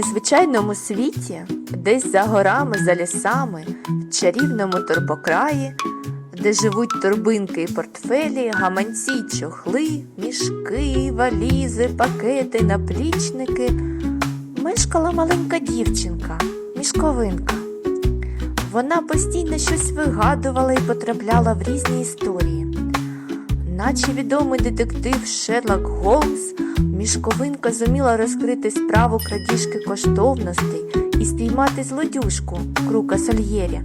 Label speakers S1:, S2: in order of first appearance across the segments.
S1: незвичайному світі, десь за горами, за лісами, в чарівному турбокраї, де живуть торбинки і портфелі, гаманці чохли, мішки, валізи, пакети, наплічники, мешкала маленька дівчинка, мішковинка. Вона постійно щось вигадувала і потрапляла в різні історії. Наче відомий детектив Шерлок Голмс, мішковинка зуміла розкрити справу крадіжки коштовностей і спіймати злодюжку Крука Сольєрі.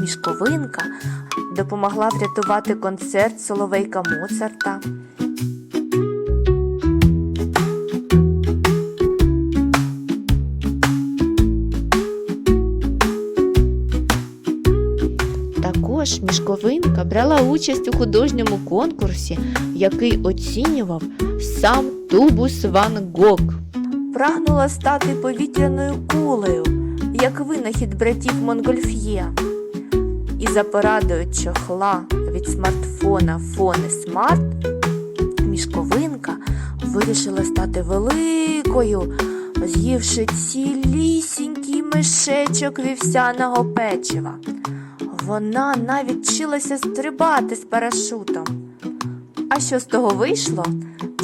S1: Мішковинка допомогла врятувати концерт Соловейка Моцарта. Також мішковинка брала участь у художньому конкурсі, який оцінював сам Тубус Ван Гог. Прагнула стати повітряною кулею, як винахід братів Монгольф'є. І за порадою чохла від смартфона Фони Смарт мішковинка вирішила стати великою, з'ївши цілісінький мишечок вівсяного печива. Вона навіть вчилася стрибати з парашутом. А що з того вийшло?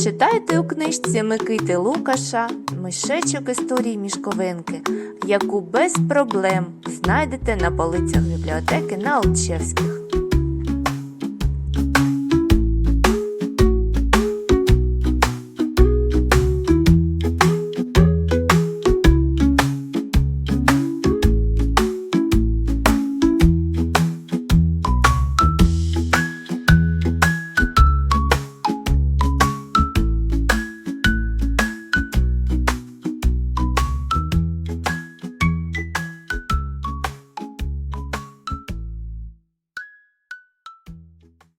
S1: Читайте у книжці Микити Лукаша Мишечок історії мішковинки, яку без проблем знайдете на полицях бібліотеки на Алчевських.